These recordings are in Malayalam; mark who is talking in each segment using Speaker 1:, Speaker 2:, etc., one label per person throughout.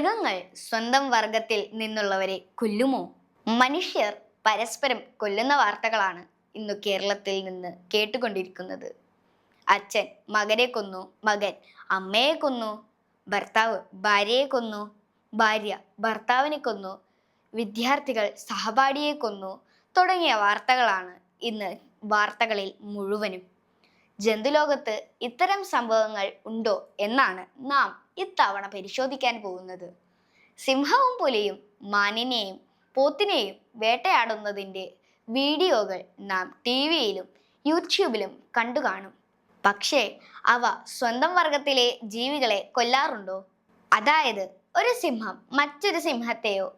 Speaker 1: മൃഗങ്ങൾ സ്വന്തം വർഗത്തിൽ നിന്നുള്ളവരെ കൊല്ലുമോ? മനുഷ്യർ പരസ്പരം കൊല്ലുന്ന വാർത്തകളാണ് ഇന്ന് കേരളത്തിൽ നിന്ന് കേട്ടുകൊണ്ടിരിക്കുന്നത്. അച്ഛൻ മകനെ കൊന്നു മകൻ അമ്മയെ കൊന്നു ഭർത്താവ് ഭാര്യയെ കൊന്നു ഭാര്യ ഭർത്താവിനെ കൊന്നു വിദ്യാർത്ഥികൾ സഹപാഠിയെ കൊന്നു തുടങ്ങിയ വാർത്തകളാണ് ഇന്ന് വാർത്തകളിൽ മുഴുവനും. ജന്തുലോകത്ത് ഇത്തരം സംഭവങ്ങൾ ഉണ്ടോ എന്നാണ് നാം ഇത്തവണ പരിശോധിക്കാൻ പോകുന്നത്. സിംഹവും പുലിയും മാനിനെയും പോത്തിനെയും വേട്ടയാടുന്നതിന്റെ വീഡിയോകൾ നാം ടി വിയിലും യൂട്യൂബിലും കണ്ടു കാണും. പക്ഷേ അവ സ്വന്തം വർഗത്തിലെ ജീവികളെ കൊല്ലാറുണ്ടോ? അതായത് ഒരു സിംഹം മറ്റൊരു സിംഹത്തെയോ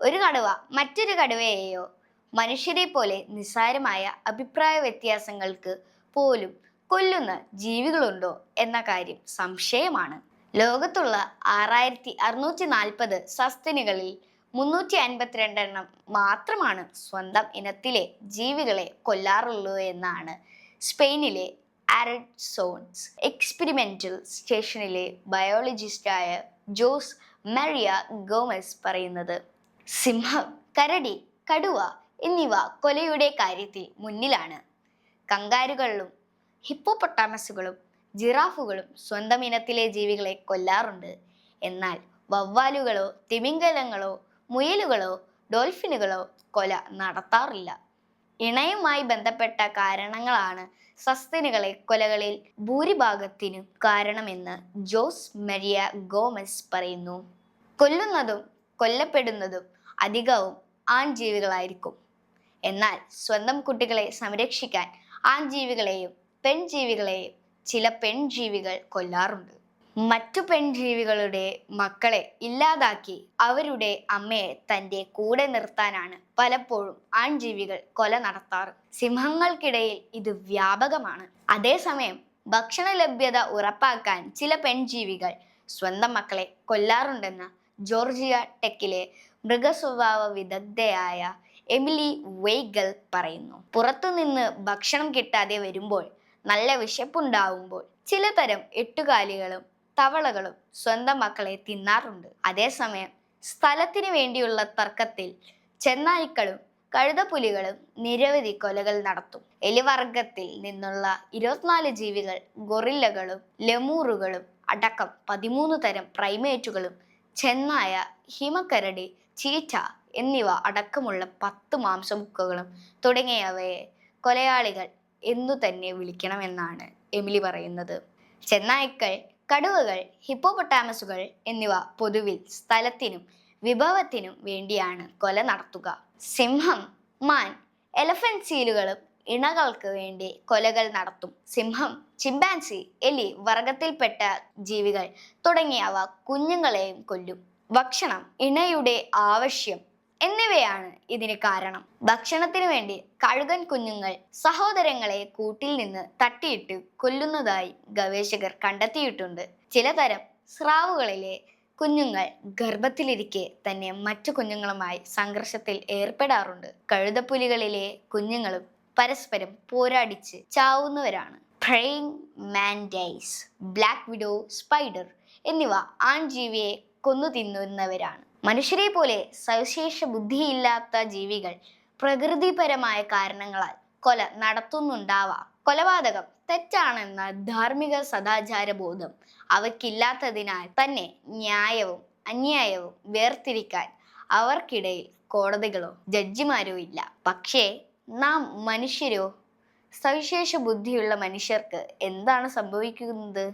Speaker 1: ഒരു കടുവ മറ്റൊരു കടുവയെയോ മനുഷ്യരെ പോലെ നിസ്സാരമായ അഭിപ്രായ വ്യത്യാസങ്ങൾക്ക് പോലും കൊല്ലുന്ന ജീവികളുണ്ടോ എന്ന കാര്യം സംശയമാണ്. ലോകത്തുള്ള ആറായിരത്തി അറുന്നൂറ്റി നാൽപ്പത് സസ്തനികളിൽ മുന്നൂറ്റി അൻപത്തിരണ്ടെണ്ണം മാത്രമാണ് സ്വന്തം ഇനത്തിലെ ജീവികളെ കൊല്ലാറുള്ളൂ എന്നാണ് സ്പെയിനിലെ ആരഡ് സോൺസ്. എക്സ്പെരിമെന്റൽ സ്റ്റേഷനിലെ ബയോളജിസ്റ്റായ ജോസ് മരിയ ഗോമസ് പറയുന്നത് സിംഹം കരടി കടുവ എന്നിവ കൊലയുടെ കാര്യത്തിൽ മുന്നിലാണ്. കങ്കാരുകളിലും ഹിപ്പോപ്പൊട്ടാമസുകളും ജിറാഫുകളും സ്വന്തം ഇനത്തിലെ ജീവികളെ കൊല്ലാറുണ്ട്. എന്നാൽ വവ്വാലുകളോ തിമിംഗലങ്ങളോ മുയലുകളോ ഡോൾഫിനുകളോ കൊല നടത്താറില്ല. ഇണയുമായി ബന്ധപ്പെട്ട കാരണങ്ങളാണ് സസ്തനികളെ കൊലകളിൽ ഭൂരിഭാഗത്തിനും കാരണമെന്ന് ജോസ് മരിയ ഗോമസ് പറയുന്നു. കൊല്ലുന്നതും കൊല്ലപ്പെടുന്നതും അധികവും ആൺജീവികളായിരിക്കും. എന്നാൽ സ്വന്തം കുട്ടികളെ സംരക്ഷിക്കാൻ ആൺജീവികളെയും പെൺജീവികളെയും ചില പെൺജീവികൾ കൊല്ലാറുണ്ട്. മറ്റു പെൺജീവികളുടെ മക്കളെ ഇല്ലാതാക്കി അവരുടെ അമ്മയെ തന്റെ കൂടെ നിർത്താനാണ് പലപ്പോഴും ആൺജീവികൾ കൊല നടത്താറ്. സിംഹങ്ങൾക്കിടയിൽ ഇത് വ്യാപകമാണ്. അതേസമയം ഭക്ഷണ ലഭ്യത ഉറപ്പാക്കാൻ ചില പെൺജീവികൾ സ്വന്തം മക്കളെ കൊല്ലാറുണ്ടെന്ന് ജോർജിയ ടെക്കിലെ മൃഗസ്വഭാവ വിദഗ്ധയായ എമിലി വെയ്ഗൽ പറയുന്നു. പുറത്തുനിന്ന് ഭക്ഷണം കിട്ടാതെ വരുമ്പോൾ നല്ല വിശപ്പുണ്ടാവുമ്പോൾ ചിലതരം എട്ടുകാലികളും തവളകളും സ്വന്തം മക്കളെ തിന്നാറുണ്ട്. അതേസമയം സ്ഥലത്തിന് വേണ്ടിയുള്ള തർക്കത്തിൽ ചെന്നായ്ക്കളും കഴുതപ്പുലികളും നിരവധി കൊലകൾ നടത്തും. എലിവർഗത്തിൽ നിന്നുള്ള ഇരുപത്തിനാല് ജീവികൾ ഗൊറില്ലകളും ലെമൂറുകളും അടക്കം പതിമൂന്ന് തരം പ്രൈമേറ്റുകളും ചെന്നായ ഹിമക്കരടി ചീറ്റ എന്നിവ അടക്കമുള്ള പത്ത് മാംസമുക്കുകളും തുടങ്ങിയവയെ കൊലയാളികൾ എന്നു തന്നെ വിളിക്കണമെന്നാണ് എമിലി പറയുന്നത്. ചെന്നായ്ക്കൾ കടുവകൾ ഹിപ്പോപൊട്ടാമസുകൾ എന്നിവ പൊതുവിൽ സ്ഥലത്തിനും വിഭവത്തിനും വേണ്ടിയാണ് കൊല നടത്തുക. സിംഹം മാൻ എലഫന്റ് സീലുകളും ഇണകൾക്ക് വേണ്ടി കൊലകൾ നടത്തും. സിംഹം ചിമ്പാൻസി എലി വർഗത്തിൽപ്പെട്ട ജീവികൾ തുടങ്ങിയവ കുഞ്ഞുങ്ങളെയും കൊല്ലും. ഭക്ഷണം ഇണയുടെ ആവശ്യം എന്നിവയാണ് ഇതിന് കാരണം. ഭക്ഷണത്തിന് വേണ്ടി കഴുകൻ കുഞ്ഞുങ്ങൾ സഹോദരങ്ങളെ കൂട്ടിൽ നിന്ന് തട്ടിയിട്ട് കൊല്ലുന്നതായി ഗവേഷകർ കണ്ടെത്തിയിട്ടുണ്ട്. ചിലതരം സ്രാവുകളിലെ കുഞ്ഞുങ്ങൾ ഗർഭത്തിലിരിക്കെ തന്നെ മറ്റു കുഞ്ഞുങ്ങളുമായി സംഘർഷത്തിൽ ഏർപ്പെടാറുണ്ട്. കഴുതപ്പുലികളിലെ കുഞ്ഞുങ്ങളും പരസ്പരം പോരാടിച്ച് ചാവുന്നവരാണ്. Praying mantis black widow spider എന്നിവ ആൺജീവിയെ കൊന്നു തിന്നുന്നവരാണ് മനുഷ്യരെ പോലെ സവിശേഷ ബുദ്ധിയില്ലാത്ത ജീവികൾ പ്രകൃതിപരമായ കാരണങ്ങളാൽ കൊല നടത്തുന്നുണ്ടാവാം. കൊലപാതകം തെറ്റാണെന്ന ധാർമ്മിക സദാചാര ബോധം അവയ്ക്കില്ലാത്തതിനാൽ തന്നെ ന്യായവും അന്യായവും വേർതിരിക്കാൻ അവർക്കിടയിൽ കോടതികളോ ജഡ്ജിമാരോ ഇല്ല. പക്ഷേ നാം മനുഷ്യരോ സവിശേഷ ബുദ്ധിയുള്ള മനുഷ്യർക്ക് എന്താണ് സംഭവിക്കുന്നത്?